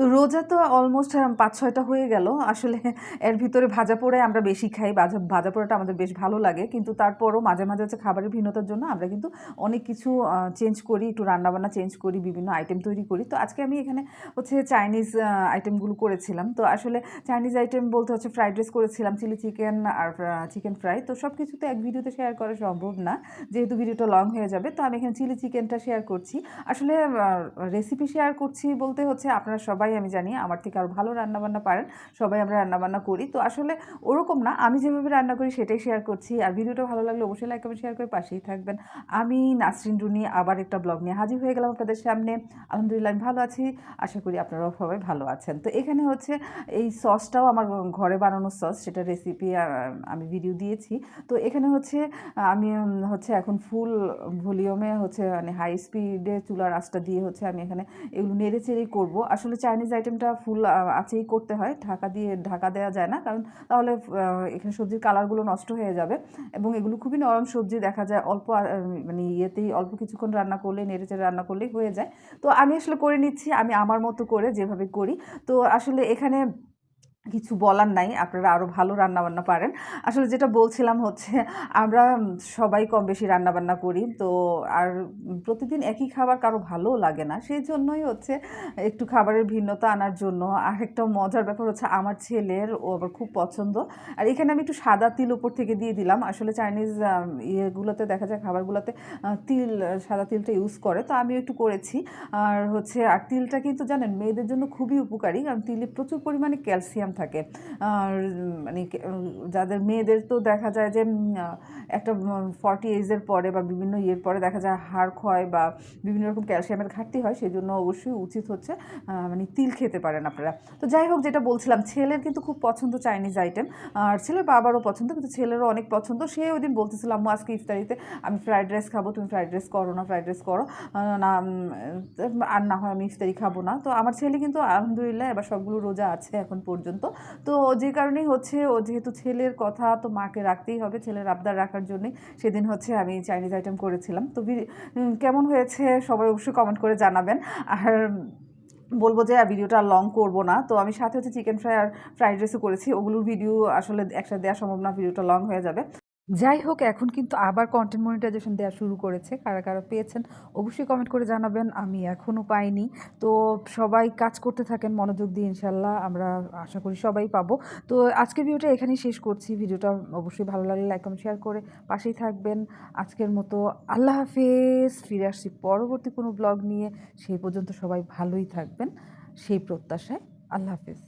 তো রোজা তো অলমোস্ট পাঁচ, ছয়টা হয়ে গেল। আসলে এর ভিতরে ভাজা পোড়ায় আমরা বেশি খাই, ভাজা ভাজা পোড়াটা আমাদের বেশ ভালো লাগে। কিন্তু তারপরও মাঝে মাঝে হচ্ছে খাবারের ভিন্নতার জন্য আমরা কিন্তু অনেক কিছু চেঞ্জ করি, একটু রান্নাবান্না চেঞ্জ করি, বিভিন্ন আইটেম তৈরি করি। তো আজকে আমি এখানে হচ্ছে চাইনিজ আইটেমগুলো করেছিলাম। তো আসলে চাইনিজ আইটেম বলতে হচ্ছে ফ্রাইড রাইস করেছিলাম চিলি চিকেন আর চিকেন ফ্রাই তো সব কিছু তো এক ভিডিওতে শেয়ার করা সম্ভব না, যেহেতু ভিডিওটা লং হয়ে যাবে। তো আমি এখানে চিলি চিকেনটা শেয়ার করছি। আসলে রেসিপি শেয়ার করছি বলতে হচ্ছে আপনারা সবাই আমি জানি আমার থেকে আরও ভালো রান্নাবান্না পারেন, সবাই আমরা রান্নাবান্না করি। তো আসলে ওরকম না, আমি যেভাবে রান্না করি সেটাই শেয়ার করছি। আর ভিডিওটা ভালো লাগলে অবশ্যই লাইক কমেন্ট শেয়ার করে পাশেই থাকবেন। আমি নাসরিন রুনি, আবার একটা ব্লগ নিয়ে হাজির হয়ে গেলাম আপনাদের সামনে। আলহামদুলিল্লাহ আমি ভালো আছি, আশা করি আপনারাও সবাই ভালো আছেন। তো এখানে হচ্ছে এই সসটাও আমার ঘরে বানানো সস, সেটা রেসিপি আমি ভিডিও দিয়েছি। তো এখানে হচ্ছে, আমি হচ্ছে এখন ফুল ভলিউমে হচ্ছে মানে হাই স্পিডে চুলার আঁচটা দিয়ে হচ্ছে আমি এখানে এগুলো নেড়ে চেড়েই করব। আসলে চাইনিজ আইটেমটা ফুল আছেই করতে হয়। ঢাকা দিয়ে, ঢাকা দেওয়া যায় না। কারণ তাহলে এখানে সবজির কালারগুলো নষ্ট হয়ে যাবে। এবং এগুলো খুবই নরম সবজি, দেখা যায় অল্প মানে ইয়েতেই অল্প কিছুক্ষণ রান্না করলে নেড়েচেড়ে রান্না করলেই হয়ে যায়। তো আমি আসলে করে নিচ্ছি, আমি আমার মতো করে যেভাবে করি। তো আসলে এখানে কিছু বলার নাই, আপনারা আরও ভালো রান্নাবান্না পারেন। আসলে যেটা বলছিলাম হচ্ছে, আমরা সবাই কম বেশি রান্নাবান্না করি, তো আর প্রতিদিন একই খাবার কারও ভালোও লাগে না। সেই জন্যই হচ্ছে একটু খাবারের ভিন্নতা আনার জন্য আর একটা মজার ব্যাপার হচ্ছে, আমার ছেলের ও আবার খুব পছন্দ। আর এখানে আমি একটু সাদা তিল উপর থেকে দিয়ে দিলাম। আসলে চাইনিজ ইয়েগুলোতে দেখা যায় খাবারগুলোতে তিল, সাদা তিলটা ইউজ করে, তো আমিও একটু করেছি। আর হচ্ছে, আর তিলটা কিন্তু জানেন, মেয়েদের জন্য খুবই উপকারী, কারণ তিলে প্রচুর পরিমাণে ক্যালসিয়াম থাকে। আর মানে যাদের মেয়েদের তো দেখা যায় যে একটা ফর্টি এজের পরে বা বিভিন্ন ইয়ের পরে দেখা যায় হাড় ক্ষয় বা বিভিন্ন রকম ক্যালসিয়ামের ঘাটতি হয় সেই জন্য অবশ্যই উচিত হচ্ছে মানে তিল খেতে পারেন আপনারা। তো যাই হোক, যেটা বলছিলাম, ছেলের কিন্তু খুব পছন্দ চাইনিজ আইটেম আর ছেলের বাবারও পছন্দ, কিন্তু ছেলেরও অনেক পছন্দ। সে ওই দিন বলতেছিল, আম্মু, আজকে ইফতারিতে আমি ফ্রাইড রাইস খাব, তুমি ফ্রাইড রাইস করো না ফ্রাইড রাইস করো। না আর না হয় আমি ইফতারি খাব না। তো আমার ছেলে কিন্তু আলহামদুলিল্লাহ এবার সবগুলো রোজা আছে এখন পর্যন্ত। তো যে কারণেই হচ্ছে, ও যেহেতু ছেলের কথা তো মাকে রাখতেই হবে, ছেলের আবদার রাখার জন্যে সেদিন হচ্ছে আমি চাইনিজ আইটেম করেছিলাম। তো কেমন হয়েছে সবাই অবশ্যই কমেন্ট করে জানাবেন। আর বলব যে ভিডিওটা লং করব না। তো আমি সাথে হচ্ছে চিকেন ফ্রাই আর ফ্রাইড রাইসও করেছি। ওগুলোর ভিডিও আসলে একসাথে দেওয়া সম্ভব না ভিডিওটা লং হয়ে যাবে। যাই হোক, এখন কিন্তু আবার কন্টেন্ট মনিটাইজেশন দেওয়া শুরু করেছে। কারা কারা পেয়েছেন অবশ্যই কমেন্ট করে জানাবেন। আমি এখনও পাইনি। তো সবাই কাজ করতে থাকেন, মনোযোগ দিয়ে ইনশাল্লাহ আমরা আশা করি সবাই পাবো। তো আজকের ভিডিওটা এখানেই শেষ করছি। ভিডিওটা অবশ্যই ভালো লাগলে লাইক কমেন্ট শেয়ার করে পাশেই থাকবেন। আজকের মতো আল্লাহ হাফেজ। ফিরে আসছি পরবর্তী কোনো ব্লগ নিয়ে। সেই পর্যন্ত সবাই ভালোই থাকবেন। সেই প্রত্যাশায় আল্লাহ হাফেজ।